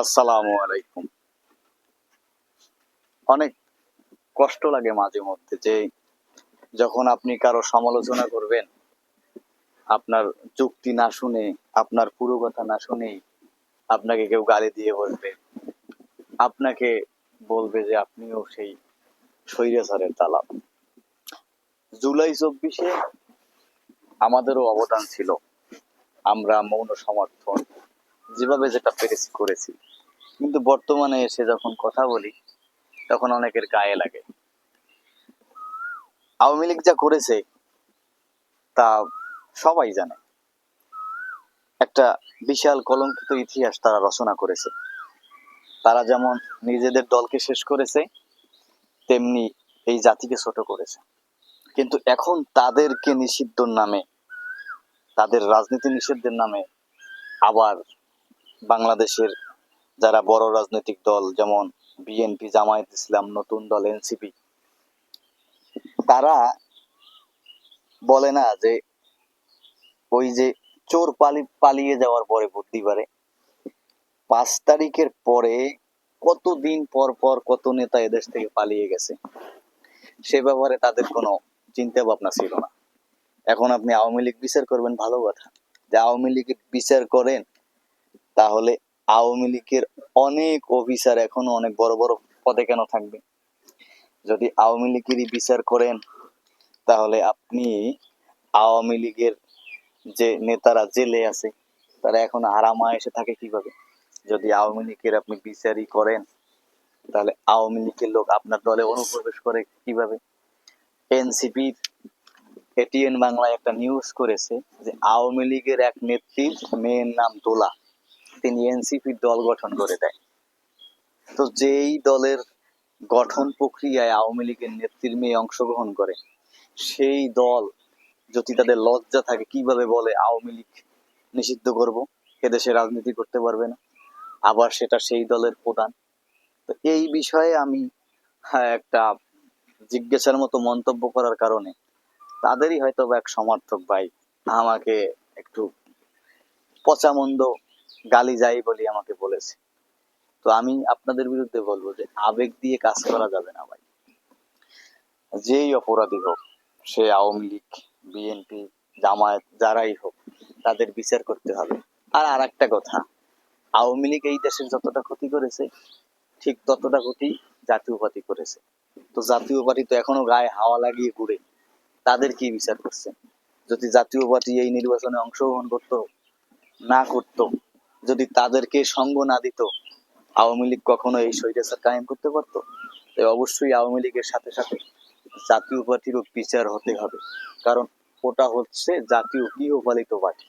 আসসালামু আলাইকুম। অনেক কষ্ট লাগে মাঝে মধ্যে যে যখন আপনি কারও সমালোচনা করবেন, আপনার যুক্তি না শুনে, আপনার পুরো কথা না শুনেই আপনাকে কেউ গালি দিয়ে বলবে। আপনাকে বলবে যে আপনিও সেই স্বৈরাচারের দালাল। জুলাই চব্বিশে আমাদেরও অবদান ছিল। আমরা মৌন সমর্থন যেভাবে যেটা পেরেছি, করেছি। কিন্তু বর্তমানে এসে যখন কথা বলি, তখন অনেকের গায়ে লাগে। আওয়ামী লীগ যা করেছে, তা সবাই জানে। একটা বিশাল কলঙ্কিত ইতিহাস তারা রচনা করেছে। তারা যেমন নিজেদের দলকে শেষ করেছে, তেমনি এই জাতিকে ছোট করেছে। কিন্তু এখন তাদেরকে নিষিদ্ধর নামে, তাদের রাজনীতি নিষিদ্ধের নামে আবার বাংলাদেশের যারা বড় রাজনৈতিক দল, যেমন বিএনপি জামায়াত ইসলাম, নতুন দল এনসিপি তারা বলে না যে ওই যে চোর পালি, পালিয়ে যাওয়ার পরে বুদ্ধি পারে পাঁচ তারিখের পরে কতদিন পর পর কত নেতা এদেশ থেকে পালিয়ে গেছে, সে ব্যাপারে তাদের কোনো চিন্তা ভাবনা ছিল না। এখন আপনি আওয়ামী লীগ বিচার করবেন, ভালো কথা। যে আওয়ামী লীগের বিচার করেন তাহলে আওয়ামী লীগের অনেক অফিসার এখনও অনেক বড় বড় পদে কেন থাকবে? যদি আওয়ামী লীগেরই বিচার করেন, তাহলে আপনি আওয়ামী লীগের যে নেতারা জেলে আছে, তারা এখন আরামা এসে থাকে কীভাবে? যদি আওয়ামী লীগের আপনি বিচারই করেন, তাহলে আওয়ামী লীগের লোক আপনার দলে অনুপ্রবেশ করে কীভাবে? এনসিপির এটিএন বাংলায় একটা নিউজ করেছে যে আওয়ামী লীগের এক নেত্রীর মেয়ের নাম দোলা। তিনি এনসিপির দল গঠন করে দেয়। তো যেই দলের গঠন প্রক্রিয়ায় আওয়ামী লীগের নেত্রীর মেয়ে অংশগ্রহণ করে সেই দল যদি তাদের লজ্জা থাকে কীভাবে বলে আওয়ামী লীগ নিষিদ্ধ করব? এদেশে রাজনীতি করতে পারবে না। আবার সেটা সেই দলের প্রধান। তো এই বিষয়ে আমি হ্যাঁ, একটা জিজ্ঞাসার মতো মন্তব্য করার কারণে তাদেরই হয়তো এক সমর্থক ভাই আমাকে একটু পচামন্দ গালি যাই বলি আমাকে বলেছে। তো আমি আপনাদের বিরুদ্ধে বলব যে আবেগ দিয়ে কাজ করা যাবে না ভাই। যেই অপরাধী হোক, সে আওয়ামী লীগ, বিএনপি, জামায়াত, যারাই হোক, তাদের বিচার করতে হবে। আর আর একটা কথা, আওয়ামী লীগ এই দেশের যতটা ক্ষতি করেছে, ঠিক ততটা ক্ষতি জাতীয় পার্টি করেছে। তো জাতীয় পার্টি তো এখনও গায়ে হাওয়া লাগিয়ে ঘুরে। তাদের কি বিচার করছেন যদি জাতীয় পার্টি এই নির্বাচনে অংশগ্রহণ করতো, না করতো যদি তাদেরকে সঙ্গ না দিত, আওয়ামী লীগ কখনো এই স্বৈরাচার কায়েম করতে পারত? তাই অবশ্যই আওয়ামী লীগের সাথে সাথে জাতীয় পার্টিরও বিচার হতে হবে। কারণ ওটা হচ্ছে জাতীয় গৃহপালিত পার্টি।